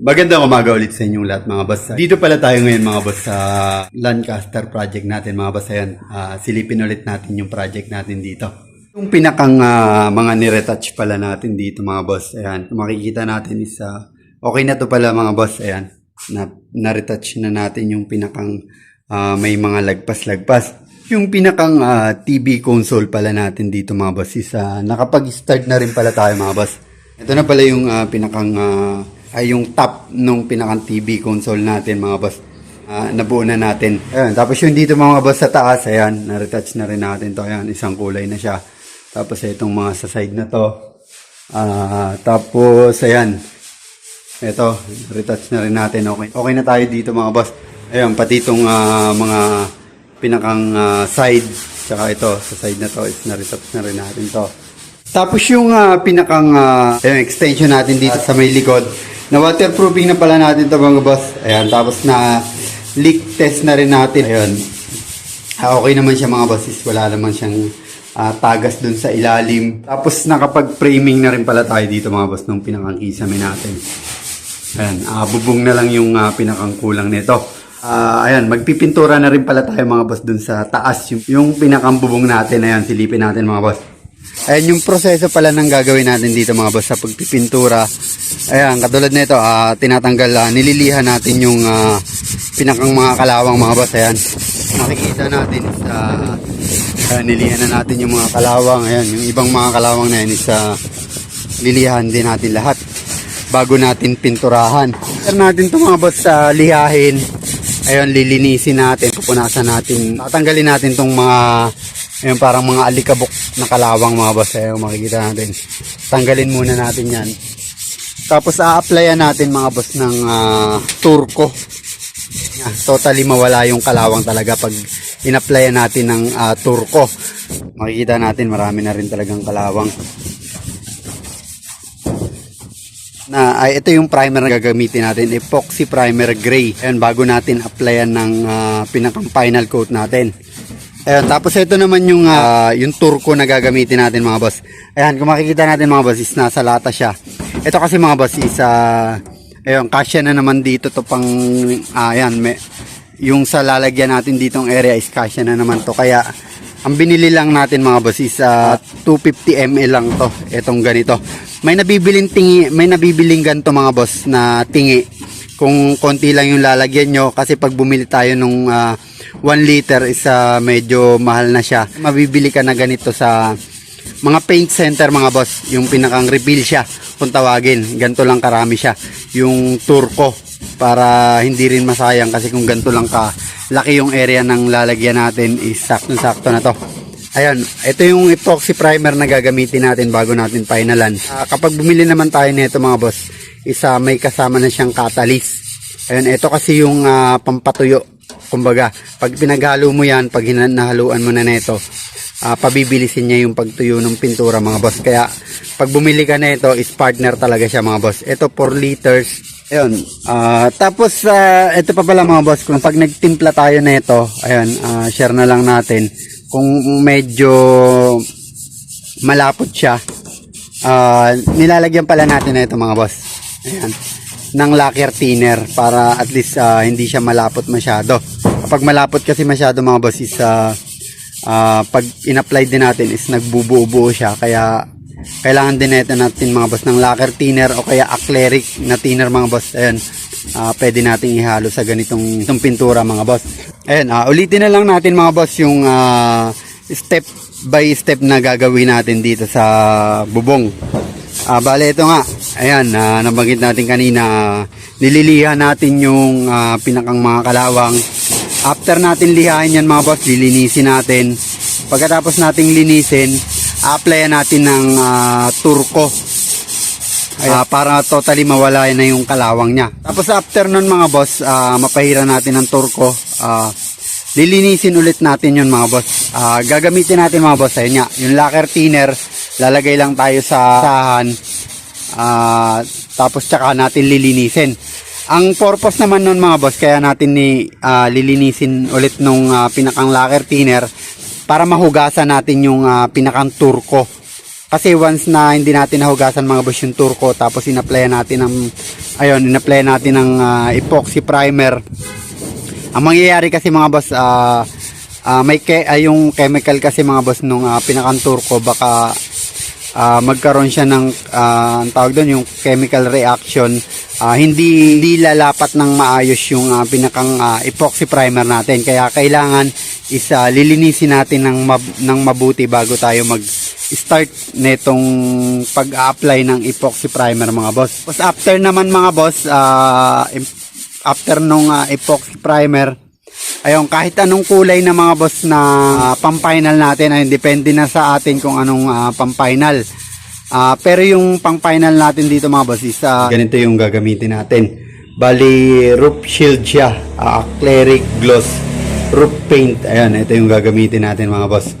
Magandang umaga ulit sa inyong lahat mga boss. Dito pala tayo ngayon mga boss sa Lancaster project natin mga boss. Ayan, ah, silipin ulit natin yung project natin dito. Yung pinakang ah, mga niretouch pala natin dito mga boss. Ayan, makikita natin is ah, okay na to pala mga boss. Ayan, na, na-retouch na natin yung pinakang ah, may mga lagpas-lagpas. Yung pinakang ah, TV console pala natin dito mga boss is ah, nakapag-start na rin pala tayo mga boss. Ito na pala yung ah, pinakang ah, ay yung top nung pinakang TV console natin mga boss. Ah, nabuo na natin. Ayun, tapos yung dito mga boss sa taas, ayan, na-retouch na rin natin to. Ayan, isang kulay na siya. Tapos itong mga sa side na to. Ah, tapos ayan. Ito, retouch na rin natin. Okay. Okay na tayo dito mga boss. Ayun, pati itong ah, mga pinakang ah, side. Tsaka ito, sa side na to, is na-retouch na rin natin to. Tapos yung ah, pinakang ayun, extension natin dito sa may likod. Na waterproofing na pala natin to mga boss. Ayan, tapos na leak test na rin natin. Ayun. Ah, okay naman siya mga boss. Is Wala naman siyang ah, tagas dun sa ilalim. Tapos nakapag-framing na rin pala tayo dito mga boss nung pinakang kisame natin. Ayan, ah, bubong na lang yung ah, pinakang kulang nito. Ah, ayan, magpipintura na rin pala tayo mga boss dun sa taas. Yung, yung pinakang natin, ayan, silipin natin mga boss. Ayan yung proseso pala ng gagawin natin dito mga boss sa pagpipintura. Ayan, katulad nito, ah, tinatanggal, ah, nililihan natin yung ah, pinakang mga kalawang mga boss. Ayan, makikita natin sa uh, nilihan na natin yung mga kalawang. Ayan, yung ibang mga kalawang na yan is ah, lilihan din natin lahat bago natin pinturahan. After natin ito mga boss sa lihahin, ayun, lilinisin natin, pupunasan natin, tatanggalin natin itong mga, ayun, parang mga alikabok na kalawang mga boss, ayun, makikita natin. Tanggalin muna natin yan. Tapos a-applyan natin mga boss ng ah, turko. Yeah, totally mawala yung kalawang talaga pag in-applyan natin ng ah, turko. Makikita natin marami na rin talagang kalawang na ay ito yung primer na gagamitin natin epoxy primer gray ayan bago natin applyan ng ah, pinakang final coat natin ayan tapos ito naman yung ah, yung turko na gagamitin natin mga boss. Ayan kung makikita natin mga boss is nasa lata siya. Ito kasi mga boss is ah, ayun kasya na naman dito to pang ah, ayan may, yung sa lalagyan natin ditong area is kasya na naman to. Kaya ang binili lang natin mga boss is ah, 250 ml lang to itong ganito. May nabibiling tingi may nabibiling ganito mga boss na tingi. Kung konti lang yung lalagyan nyo kasi pag bumili tayo nung 1 liter is ah, medyo mahal na siya mabibili ka na ganito sa mga paint center mga boss yung pinakang refill siya kung tawagin ganito lang karami siya yung turko para hindi rin masayang kasi kung ganito lang ka laki yung area ng lalagyan natin is sakto sakto na to Ayan, ito yung epoxy primer na gagamitin natin bago natin finalan. Ah, kapag bumili naman tayo nito mga boss, isa may kasama na siyang catalyst. Ayan, ito kasi yung ah, pampatuyo. Kumbaga, pag pinaghalo mo yan, pag hina- nahaluan mo na nito, ah, pabibilisin niya yung pagtuyo ng pintura mga boss. Kaya, pag bumili ka nito, is partner talaga siya mga boss. Ito 4 liters. Ayun, ah, tapos ah, ito pa pala mga boss, kung pag nagtimpla tayo nito, ayun, ah, share na lang natin kung medyo malapot siya ah, nilalagyan pala natin na ito mga boss ayan ng lacquer thinner para at least ah, hindi siya malapot masyado. Kapag malapot kasi masyado mga boss is ah, ah, pag in-apply din natin is nagbubuo-buo siya. Kaya kailangan din natin natin mga boss ng lacquer thinner o kaya acrylic na thinner mga boss. Ayan ah, pwede nating ihalo sa ganitong itong pintura mga boss. Ayan ah, ulitin na lang natin mga boss yung ah, step by step na gagawin natin dito sa bubong. Ah, bale ito nga ayan ah, nabanggit natin kanina nililihan natin yung ah, pinakang mga kalawang after natin lihain yan mga boss lilinisin natin pagkatapos nating linisin applyan natin ng ah, turko Ah, para totally mawala na yung kalawang niya. Tapos after nun mga boss, ah, mapahira natin ng turko. ah, lilinisin ulit natin yun mga boss. Ah, gagamitin natin mga boss, ayun nga, yung lacquer thinner, lalagay lang tayo sa sahan. Ah, tapos tsaka natin lilinisin. Ang purpose naman nun mga boss, kaya natin ni ah, lilinisin ulit nung ah, pinakang lacquer thinner para mahugasan natin yung ah, pinakang turko. Kasi once na hindi natin nahugasan mga boss yung turko tapos in-apply natin ng ayun, in-apply natin ng ah, epoxy primer. Ang mangyayari kasi mga boss, ah ah, may ke, ah, yung chemical kasi mga boss nung uh, pinakantur ko baka ah, magkaroon siya ng ah, ang tawag doon yung chemical reaction Ah, hindi hindi lalapat ng maayos yung ah, pinakang ah, epoxy primer natin kaya kailangan is ah, lilinisin natin ng mab- ng mabuti bago tayo mag start netong pag-apply ng epoxy primer mga boss. Tapos after naman mga boss im- after nung ah, epoxy primer Ayun, kahit anong kulay na mga boss na ah, pang-final natin, ayun, depende na sa atin kung anong ah, pang-final. Ah, pero yung pang-final natin dito mga boss is ah, ganito yung gagamitin natin. Bali, roof shield siya. ah, acrylic gloss roof paint. Ayan, ito yung gagamitin natin mga boss.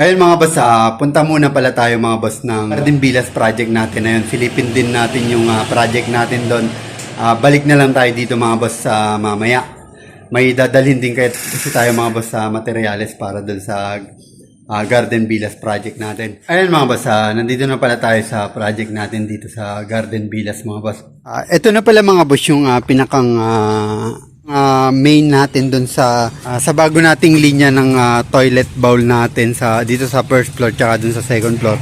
Ayun mga boss, ah, punta muna pala tayo mga boss ng Garden Villas project natin. Ayun, Philippine din natin yung ah, project natin doon. Ah, balik na lang tayo dito mga boss sa mamaya may dadalhin din kayo kasi tayo mga boss sa materials para doon sa ah, Garden Villas project natin. Ayun mga boss, ah, nandito na pala tayo sa project natin dito sa Garden Villas mga boss. Ah, ito na pala mga boss yung ah, pinakang ah, ah, main natin doon sa ah, sa bago nating linya ng ah, toilet bowl natin sa dito sa first floor tsaka doon sa second floor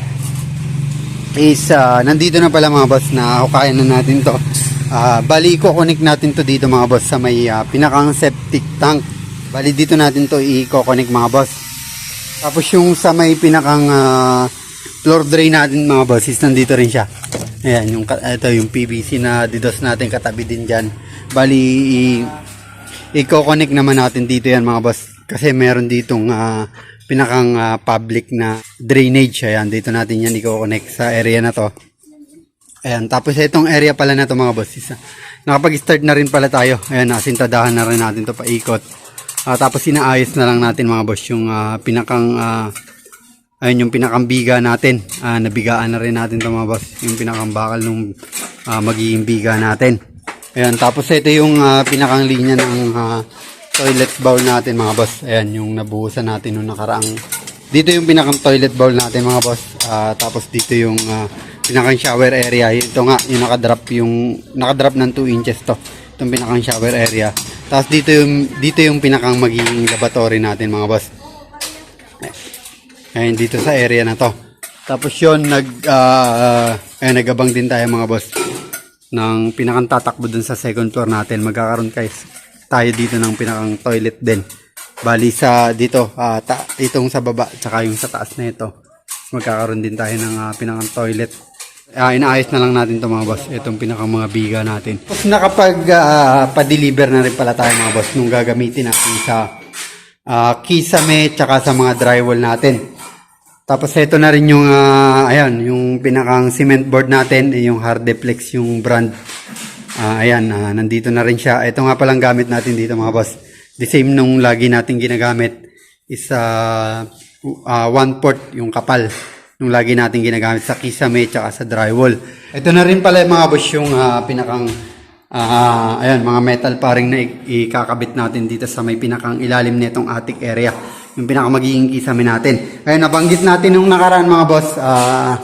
is ah, nandito na pala mga boss na hukayan na natin to. Ah, bali ko connect natin to dito mga boss sa may ah, pinakang septic tank. Bali dito natin to i-connect mga boss. Tapos yung sa may pinakang ah, floor drain natin mga boss is nandito rin siya. Ayan, yung, ito yung PVC na didos natin katabi din dyan. Bali, i- i-connect naman natin dito yan mga boss. Kasi meron ditong ah, pinakang ah, public na drainage. Ayan, dito natin yan i-connect sa area na to. Ayan, tapos itong area pala na to mga boss. Nakapag-start na rin pala tayo. Ayan, nasintadahan na rin natin to paikot. Ah, tapos inaayos na lang natin mga boss yung ah, pinakang ah, ayun yung pinakang biga natin. Ah, nabigaan na rin natin to mga boss. Yung pinakang bakal nung ah, magiging biga natin. Ayan, tapos ito yung ah, pinakang linya ng ah, toilet bowl natin mga boss. Ayan, yung nabuhusan natin nung nakaraang dito yung pinakang toilet bowl natin mga boss. Ah, tapos dito yung ah, pinakang shower area. Ito nga, yung nakadrop yung nakadrop ng 2 inches to. Itong pinakang shower area. Tapos dito yung dito yung pinakang magiging laboratory natin mga boss. Ayun, dito sa area na to. Tapos yon nag, ah, ayun, nagabang din tayo mga boss ng pinakang tatakbo dun sa second floor natin. Magkakaroon kayo tayo dito ng pinakang toilet din. Bali sa dito, ah, ta, itong sa baba, tsaka yung sa taas na ito. Magkakaroon din tayo ng ah, pinakang toilet. Ah, inaayos na lang natin to mga boss. Itong pinakang mga biga natin. Tapos nakapag ah, na rin pala tayo mga boss nung gagamitin natin sa ah, kisame tsaka sa mga drywall natin. Tapos ito na rin yung ah, ayan, yung pinakang cement board natin, eh, yung Hardeplex yung brand. Ah, ayan, ah, nandito na rin siya. Ito nga palang gamit natin dito mga boss. The same nung lagi natin ginagamit is ah, ah, one port yung kapal nung lagi natin ginagamit sa kisame tsaka sa drywall. Ito na rin pala mga boss yung ah, pinakang ah, ayan, mga metal paring na ikakabit natin dito sa may pinakang ilalim nitong attic area. Yung pinaka magiging kisame natin. Ayun, nabanggit natin nung nakaraan mga boss, ah,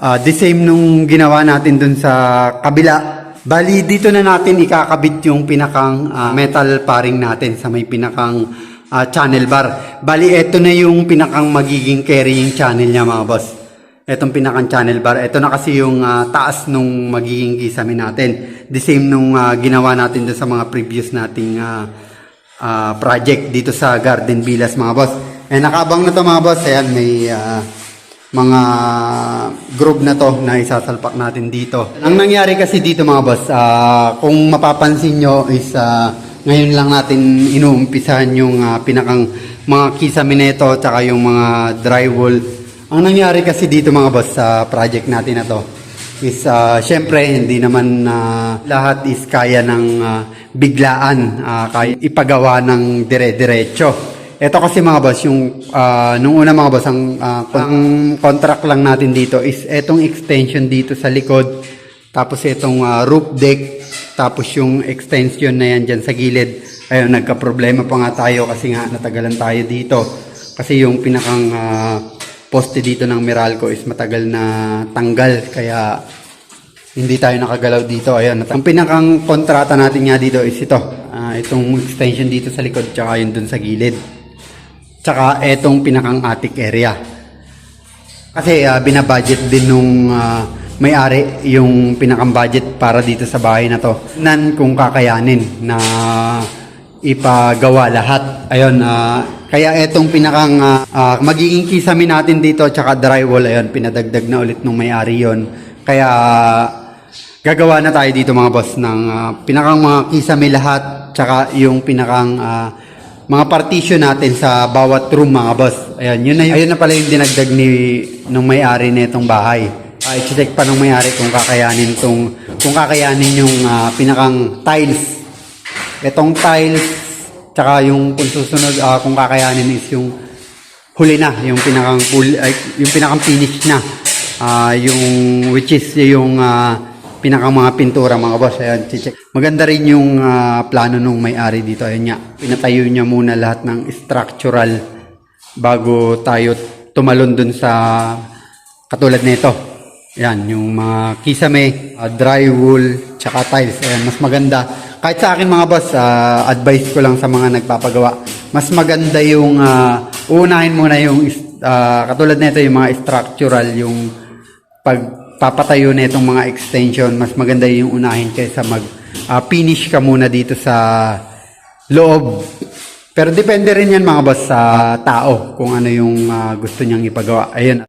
Ah, the same nung ginawa natin dun sa kabila. Bali, dito na natin ikakabit yung pinakang ah, metal paring natin sa may pinakang ah, channel bar. Bali, eto na yung pinakang magiging carrying channel niya mga boss. Etong pinakang channel bar. Ito na kasi yung ah, taas nung magiging kisame natin. The same nung ah, ginawa natin dun sa mga previous nating ah, ah, project dito sa Garden Villas mga boss. Eh, nakabang na to mga boss. Ayan, may... ah, mga group na to na isasalpak natin dito. Ang nangyari kasi dito mga boss, ah, kung mapapansin nyo is ah, ngayon lang natin inuumpisahan yung ah, pinakang mga kisame nito tsaka yung mga drywall. Ang nangyari kasi dito mga boss sa project natin na to is ah, syempre hindi naman ah, lahat is kaya ng ah, biglaan, ah, kaya ipagawa ng dire-diretso. Ito kasi mga boss, yung ah, nung una mga boss, ang, ah, ang contract lang natin dito is etong extension dito sa likod, tapos itong ah, roof deck, tapos yung extension na yan dyan sa gilid. Ayun, nagka-problema pa nga tayo kasi nga natagalan tayo dito. Kasi yung pinakang ah, poste dito ng Meralco is matagal na tanggal, kaya hindi tayo nakagalaw dito. Ayan, ang pinakang kontrata natin nga dito is ito. Ah, itong extension dito sa likod tsaka yun dun sa gilid. Tsaka itong pinakang attic area. Kasi ah, binabudget din nung ah, may-ari yung pinakang budget para dito sa bahay na to. Nan kung kakayanin na ipagawa lahat. Ayun, ah, kaya etong pinakang ah, ah, magiging kisame natin dito tsaka drywall, ayun, pinadagdag na ulit nung may-ari yon. Kaya gagawa na tayo dito mga boss ng ah, pinakang mga kisame lahat tsaka yung pinakang ah, mga partition natin sa bawat room mga boss. Ayan, yun na, yun, ayun na pala yung dinagdag ni nung may-ari nitong bahay. Uh, i-check pa nung may-ari kung kakayanin tong kung kakayanin yung ah, pinakang tiles. Itong tiles tsaka yung kung susunod ah, kung kakayanin is yung huli na, yung pinakang full, yung pinakang finish na. Ah, yung which is yung ah, pinakang mga pintura mga boss. Ayan, check. Maganda rin yung ah, plano nung may-ari dito. Ayun nga, pinatayo niya muna lahat ng structural bago tayo tumalon dun sa katulad nito. Ayan, yung mga kisame, ah, drywall, tsaka tiles. Ayan, mas maganda. Kahit sa akin mga boss, ah, advice ko lang sa mga nagpapagawa. Mas maganda yung, ah, uunahin muna yung, ah, katulad nito, yung mga structural, yung pagpapatayo na itong mga extension, mas maganda yung unahin kaysa mag ah, finish ka muna dito sa loob. Pero depende rin yan mga boss sa tao kung ano yung ah, gusto niyang ipagawa. Ayun.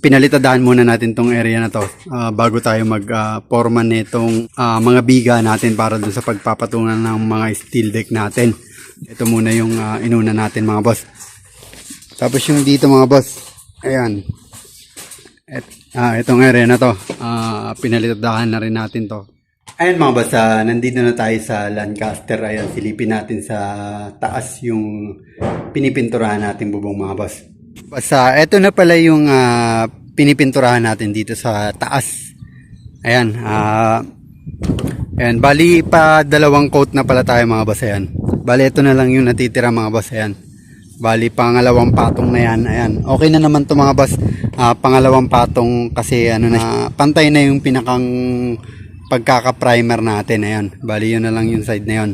pinalitadaan muna natin tong area na to ah, bago tayo mag-forma nitong ah, mga biga natin para dun sa pagpapatungan ng mga steel deck natin. Ito muna yung ah, inuna natin mga boss. Tapos yung dito mga boss, ayan. Et, ah, itong area na to, ah, pinalitadahan na rin natin to. Ayan mga boss, ah, nandito na tayo sa Lancaster. Ayan, silipin natin sa taas yung pinipinturahan natin bubong mga boss. Basta, eto na pala yung ah, pinipinturahan natin dito sa taas. Ayan, ah, ayan, bali pa dalawang coat na pala tayo mga boss. Ayan, bali ito na lang yung natitira mga boss. Ayan, bali pangalawang patong na yan. Ayan, okay na naman to mga boss. Ah, pangalawang patong kasi ano na, pantay na yung pinakang pagkaka-primer natin. Ayan, bali yun na lang yung side na yun.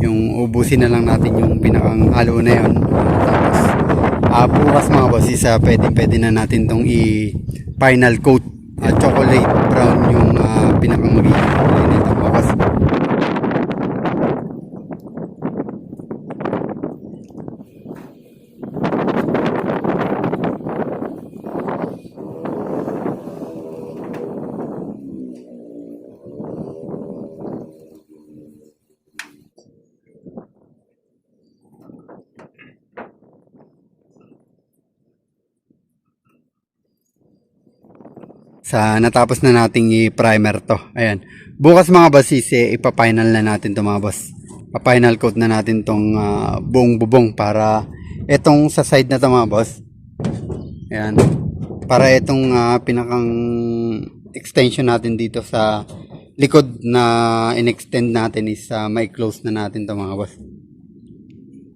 Yung ubusin na lang natin yung pinakang halo na yun. Ah, bukas mga boss, isa pwede, pwede na natin tong i-final coat. Ah, chocolate brown yung ah, pinakang magiging kulay nito mga boss. Sa natapos na nating i-primer to. Ayan. Bukas mga boss is eh, ipa-final na natin to mga boss. Pa-final coat na natin tong ah, buong bubong para etong sa side na to mga boss. Ayan. Para itong ah, pinakang extension natin dito sa likod na in-extend natin is ah, may close na natin to mga boss.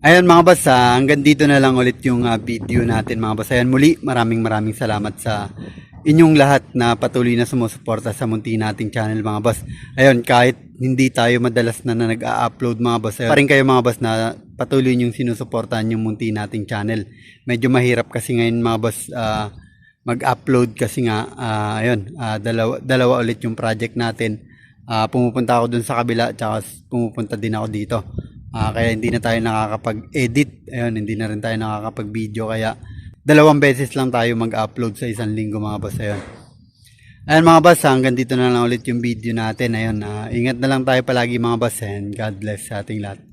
Ayan mga boss, ah, hanggang dito na lang ulit yung ah, video natin mga boss. Ayan muli, maraming maraming salamat sa inyong lahat na patuloy na sumusuporta sa munti nating channel mga boss. Ayun, kahit hindi tayo madalas na, na nag-a-upload mga boss, ayun, pa kayo mga boss na patuloy yung sinusuportahan yung munti nating channel. Medyo mahirap kasi ngayon mga boss ah, mag-upload kasi nga, ah, ayun, ah, dalawa, dalawa ulit yung project natin. Ah, pumupunta ako dun sa kabila, tsaka pumupunta din ako dito. Ah, kaya hindi na tayo nakakapag-edit. Ayun, hindi na rin tayo nakakapag-video. Kaya dalawang beses lang tayo mag-upload sa isang linggo mga boss. Ayun. Ayun mga boss, hanggang dito na lang ulit yung video natin. Ayun, ah, ingat na lang tayo palagi mga boss and God bless sa ating lahat.